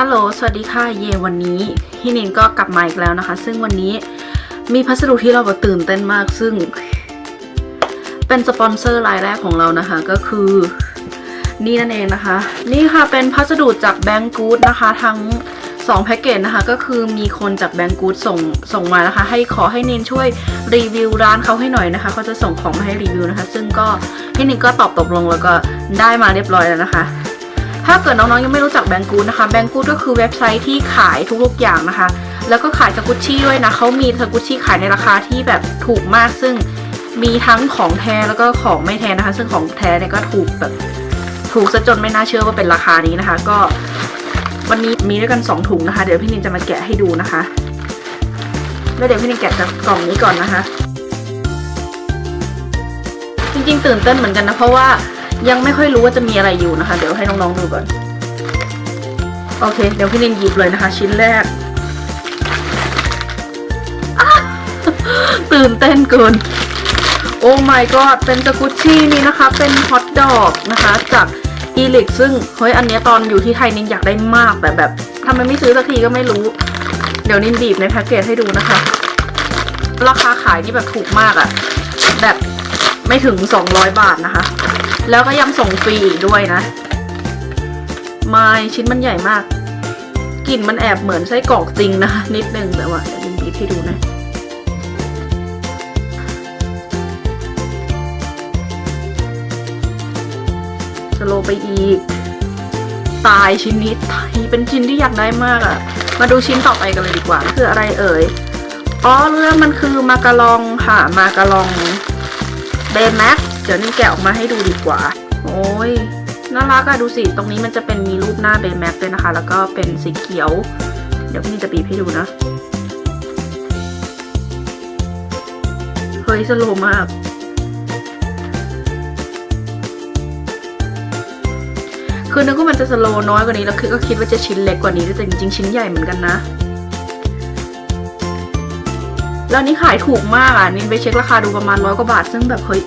ฮัลโหล สวัสดีค่ะ เย วันนี้พี่นินก็กลับมาอีกแล้วนะคะ ซึ่งวันนี้มีพัสดุที่เราแบบตื่นเต้นมาก ซึ่ง เป็นสปอนเซอร์รายแรกของเรานะคะ ก็คือ นี่นั่นเองนะคะ นี่ค่ะเป็นพัสดุจากแบงกูดนะคะ ทั้ง2แพ็กเกจนะคะ ก็คือมีคนจากแบงกูดส่งส่งมานะคะ ให้ขอให้นินช่วยรีวิวร้านเขาให้หน่อยนะคะเขาจะส่งของมาให้รีวิวนะคะ ซึ่งก็พี่นินก็ตอบตกลงแล้วก็ได้มาเรียบร้อยแล้วนะคะ ถ้าเกิดน้องๆยังไม่รู้จักแบงกูดนะคะแบงกูดก็คือเว็บไซต์ที่ขายทุกๆอย่างนะคะ แล้วก็ขายสกุชชี่ด้วยนะเขามีสกุชชี่ขายในราคาที่แบบถูกมากซึ่งมีทั้งของแท้แล้วก็ของไม่แท้นะคะ ซึ่งของแท้เนี่ยก็ถูกแบบถูกซะจนไม่น่าเชื่อว่าเป็นราคานี้นะคะ ก็วันนี้มีด้วยกันสองถุงนะคะ เดี๋ยวพี่นินจะมาแกะให้ดูนะคะแล้วเดี๋ยวพี่นินแกะจากกล่องนี้ก่อนนะคะ จริงๆ ตื่นเต้นเหมือนกันนะเพราะว่า ยังไม่ค่อยรู้ว่าจะมีอะไรอยู่นะคะ เดี๋ยวให้น้องๆดูก่อน โอเค เดี๋ยวพี่นินหยิบเลยนะคะ ชิ้นแรก ตื่นเต้นเกิน โอ้ my god เป็นสกุชชี่นี่นะคะ เป็นฮอทดอกนะคะ จากอีลิกซึ่ง เฮ้ย อันนี้ตอนอยู่ที่ไทยนินอยากได้มากแต่แบบทำไมไม่ซื้อสักทีก็ไม่รู้ เดี๋ยวนินบีบในแพ็กเกจให้ดูนะคะ ราคาขายนี่แบบถูกมากอะแบบไม่ถึง 200 บาทนะคะ แล้วก็ยังส่งฟรีอีกด้วยนะ ไม้ชิ้นมันใหญ่มาก กลิ่นมันแอบเหมือนไส้กรอกจริงนะ นิดนึงแต่ว่าเดี๋ยวลินบีบให้ดูนะสโลไปอีก ตายชิ้นนี้ตายเป็นชิ้นที่อยากได้มากอะมาดูชิ้นต่อไปกันเลยดีกว่า คืออะไรเอ่ย อ๋อเรื่องมันคือมาการองค่ะ มาการองเบแม็ก เดี๋ยวนี่แกะออกมาให้ดูดีกว่า โอ้ยน่ารักอะดูสิ ตรงนี้มันจะเป็นมีรูปหน้าเบแม็กด้วยนะคะ แล้วก็เป็นสีเขียว เดี๋ยวพี่นี่จะบีบให้ดูนะ เฮ้ยสโลมาก คือนึกว่ามันจะสโลน้อยกว่านี้แล้วคือก็คิดว่าจะชิ้นเล็กกว่านี้แต่จริงๆ ชิ้นใหญ่เหมือนกันนะแล้วนี่ขายถูกมากอะนินไปเช็คราคาดูประมาณร้อยกว่าบาท ซึ่งแบบเฮ้ย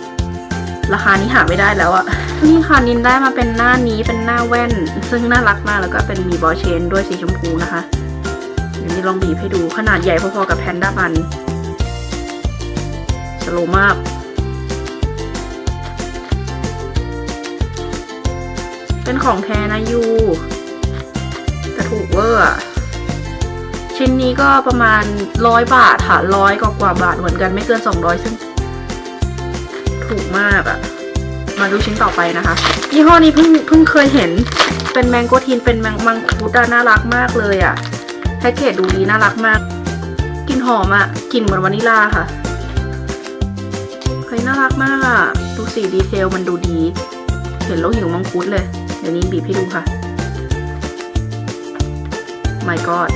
ราคานี้หาไม่ได้แล้วอะนี่ค่ะนินได้มาเป็นหน้านี้เป็นหน้าแว่น ซึ่งน่ารักมากแล้วก็เป็นมีบอลเชนด้วยสีชมพูนะคะเดี๋ยวนี้ลองบีบให้ดูขนาดใหญ่พอๆกับแพนด้าบันสโลมากเป็นของแท้นะยูแต่ถูกเวอร์ชิ้นนี้ก็ประมาณร้อยบาทค่ะร้อยกว่ากว่าบาทเหมือนกันไม่เกินสองร้อยซึ่ง ถูกมากอะมาดูชิ้นต่อไปนะคะ ยี่ห้อนี้เพิ่งเพิ่งเคยเห็น เป็นแมงโกทีน เป็นแมงมังคุดน่ารักมากเลยอะแพ็กเกจดูดีน่ารักมาก กลิ่นหอมอะกลิ่นเหมือนวานิลลาค่ะ เฮ้ยน่ารักมากอะดูสีดีเทลมันดูดี เห็นแล้วหิวมังคุดเลย เดี๋ยวนี้บีบให้ดูค่ะ my god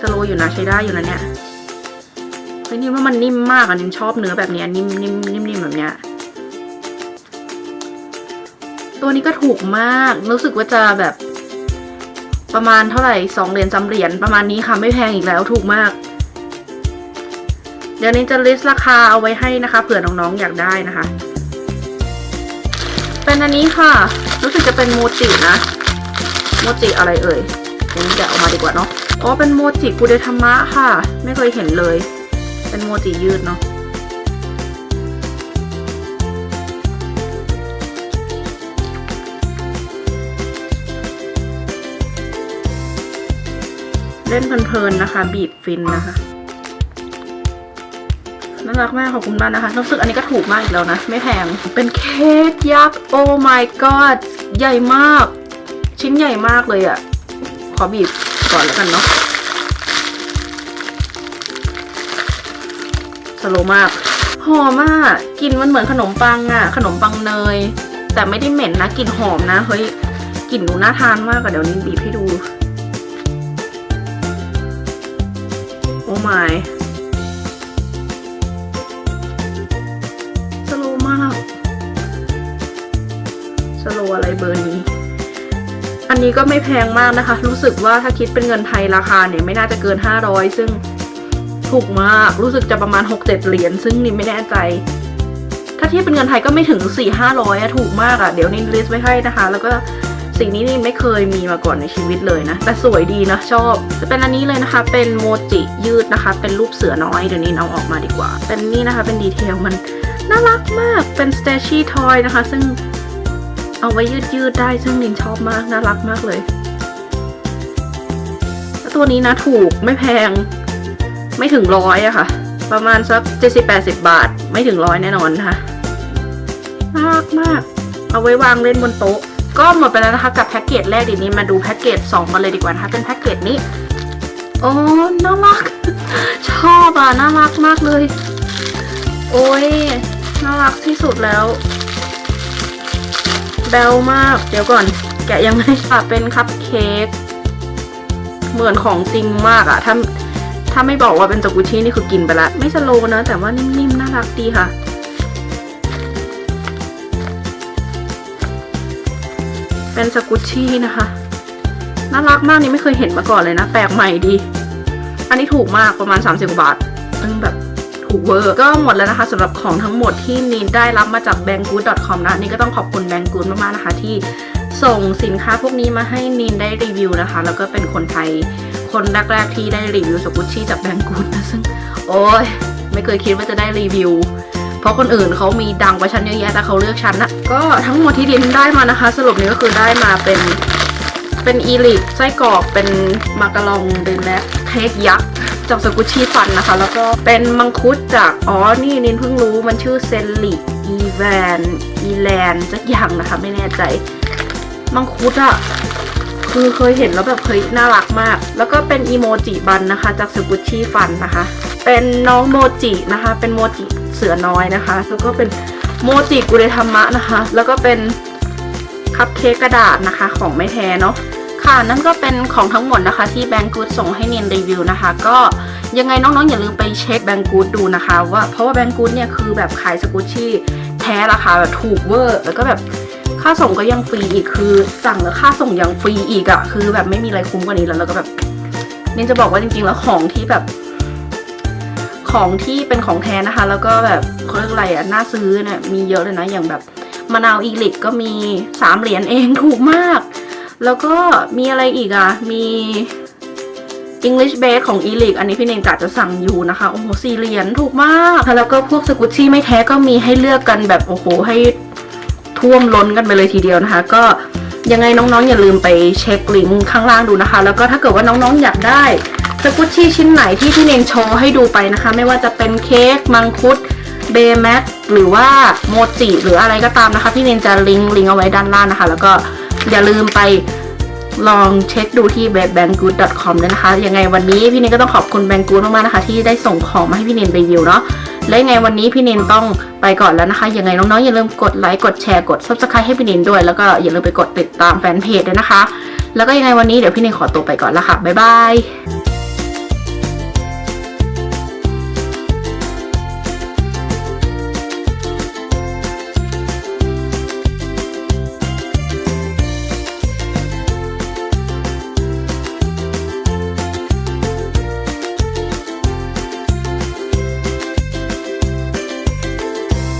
สโลอยู่นะใช้ได้อยู่นะเนี่ย เฮ้ยนี่ว่ามันนิ่มมากอะนิมชอบเนื้อแบบเนี้ยนิ่มนิ่มนิ่มนิ่มแบบเนี้ยตัวนี้ก็ถูกมาก รู้สึกว่าจะแบบ ประมาณเท่าไหร่สองเหรียญสาเหรียญประมาณนี้ค่ะไม่แพงอีกแล้วถูกมาก เดี๋ยวนี้จะลิสต์ราคาเอาไว้ให้นะคะ เผื่อน้องๆอยากได้นะคะ เป็นอันนี้ค่ะ รู้สึกจะเป็นโมจินะโมจิอะไรเอ่ยเดี๋ยวแกะออกมาดีกว่าเนาะอ๋อเป็นโมจิกุเดธรรมะค่ะ ไม่เคยเห็นเลย เป็นโมจิยืดเนาะเล่นเพลินๆนะคะ บีบฟินนะคะน่ารักมากขอบคุณมากนะคะรู้สึกอันนี้ก็ถูกมากอีกแล้วนะ ไม่แพง เป็นเค้กยักษ์ โอ้ my god ใหญ่มาก ชิ้นใหญ่มากเลยอะ่ะ ขอบีบก่อนแล้วกันเนาะ สโลมากหอมมากกลิ่นมันเหมือนขนมปังอะขนมปังเนย แต่ไม่ได้เหม็นนะกลิ่นหอมนะเฮ้ยกลิ่นดูน่าทานมากอะเดี๋ยวนี้บีบให้ดู โอ้ my สโลมากสโลอะไรเบอร์นี้ อันนี้ก็ไม่แพงมากนะคะ รู้สึกว่าถ้าคิดเป็นเงินไทยราคาเนี่ยไม่น่าจะเกิน 500 ซึ่ง ถูกมากรู้สึกจะประมาณ 6-7 เหรียญซึ่งนี่ไม่แน่ใจ ถ้าเทียบเป็นเงินไทยก็ไม่ถึง 4-500อะถูกมากอะเดี๋ยวนินลิสต์ไว้ให้นะคะ แล้วก็สีนี้นี่ไม่เคยมีมาก่อนในชีวิตเลยนะ แต่สวยดีนะชอบ จะเป็นอันนี้เลยนะคะ เป็นโมจิยืดนะคะ เป็นรูปเสือน้อยเดี๋ยวนี้เอาออกมาดีกว่า เป็นนี่นะคะ เป็นดีเทลมันน่ารักมากเป็นสเตชี่ทอยนะคะ ซึ่งเอาไว้ยืดยืดได้ซึ่งนินชอบมากน่ารักมากเลยแล้วตัวนี้นะถูกไม่แพง ไม่ถึงร้อยอะค่ะ ประมาณสักเจ็ดสิบแปดสิบบาท ไม่ถึงร้อยแน่นอนค่ะน่ารักมาก เอาไว้วางเล่นบนโต๊ะ ก็หมดไปแล้วนะคะกับแพ็กเกจแรกเดี๋ยวนี้มาดูแพ็กเกจสองกันเลยดีกว่านะคะเป็นแพ็กเกจนี้โอ้น่ารัก ชอบอะน่ารักมากเลย โอ้ยน่ารักที่สุดแล้วแบลมาก เดี๋ยวก่อน แกะยังไงค่ะเป็นคัพเค้กเหมือนของจริงมากอะถ้า ถ้าไม่บอกว่าเป็นจากุชี่นี่คือกินไปละไม่สโลว์นะ แต่ว่านิ่มๆน่ารักดีค่ะเป็นสกุชชี่นะคะน่ารักมากนี่ไม่เคยเห็นมาก่อนเลยนะ แปลกใหม่ดี อันนี้ถูกมากประมาณ 30กว่าบาทซึ่งแบบถูกเวอร์ ก็หมดแล้วนะคะสำหรับของทั้งหมดที่นีนได้รับมาจาก banggood.com นะ นี่ก็ต้องขอบคุณ banggood มากๆนะคะ ที่ส่งสินค้าพวกนี้มาให้นีนได้รีวิวนะคะ แล้วก็เป็นคนไทย คนแรกๆที่ได้รีวิวสกุชชี่จาก b a n g o o d นะซึ่งโอ้ยไม่เคยคิดว่าจะได้รีวิว เพราะคนอื่นเขามีดังกว่าฉันเยอะแยะแต่เขาเลือกฉันนะก็ทั้งหมดที่ดินได้มานะคะ สรุปนี้ก็คือได้มาเป็นเป็นอีลิทไส้กรอกเป็นมาการองเดนและเค้กยักษ์จากสกุชชี่ฟันนะคะ แล้วก็เป็นมังคุดจากอ๋อนี่นินเพิ่งรู้มันชื่อเซนลิอีแวนอีแลนสักอย่างนะคะ ไม่แน่ใจ มังคุดอะ คือเคยเห็นแล้วแบบเคยน่ารักมาก แล้วก็เป็นอีโมจิบันนะคะ จากสกุชชี่ฟันนะคะ เป็นน้องโมจินะคะ เป็นโมจิเสือน้อยนะคะ แล้วก็เป็นโมจิกุเรธรรมะนะคะ แล้วก็เป็นคัพเค้กกระดาษนะคะ ของไม่แท้เนาะค่ะนั่นก็เป็นของทั้งหมดนะคะ ที่แบงกูดส่งให้เนียนรีวิวนะคะ ก็ยังไงน้องๆอย่าลืมไปเช็คแบงกูดดูนะคะ ว่าเพราะว่าแบงกูดเนี่ยคือแบบขายสกุชชี่แท้ราคาแบบถูกเวอร์แล้วก็แบบ ค่าส่งก็ยังฟรีอีกคือ สั่งแล้วค่าส่งยังฟรีอีกอะคือแบบไม่มีอะไรคุ้มกว่านี้แล้วแล้วก็แบบเนียนจะบอกว่าจริงๆแล้วของที่แบบ ของที่เป็นของแท้นะคะ แล้วก็แบบเขาเรียกอะไรอะน่าซื้อเนี่ยมีเยอะเลยนะอย่างแบบมะนาวอีลิกก็มีสามเหรียญเองถูกมาก แล้วก็มีอะไรอีกอะ่ะมี English Base ของอีลิกอันนี้พี่เนงกะจะสั่งอยู่นะคะ โอ้โหสี่เหรียญถูกมาก แล้วก็พวกสกุชชี่ไม่แท้ก็มีให้เลือกกันแบบ โอ้โห ให้ ท่วมล้นกันไปเลยทีเดียวนะคะ ก็ยังไงน้องๆ อย่าลืมไปเช็คลิงก์ข้างล่างดูนะคะ แล้วก็ถ้าเกิดว่าน้องๆ อยากได้สกุชชี่ชิ้นไหนที่พี่เนงโชว์ให้ดูไปนะคะ ไม่ว่าจะเป็นเค้กมังคุดเบแม็กหรือว่าโมจิหรืออะไรก็ตามนะคะ พี่เนนจะลิงก์ลิงก์เอาไว้ด้านล่างนะคะ แล้วก็อย่าลืมไปลองเช็คดูที่ b a n g o o d c o m ด้วยนะคะ ยังไงวันนี้พี่เนนก็ต้องขอบคุณ b a n g o o d มากๆนะคะ ที่ได้ส่งของมาให้พี่เนนรีวิวเนาะ และยังไงวันนี้พี่เนนต้องไปก่อนแล้วนะคะ ยังไงน้องๆอย่าลืมกดไลค์ กดแชร์ กด subscribe ให้พี่เนนด้วย แล้วก็อย่าลืมไปกดติดตามแฟนเพจด้วยนะคะ แล้วก็ยังไงวันนี้เดี๋ยวพี่เนนขอตัวไปก่อนละค่ะ บ๊ายบาย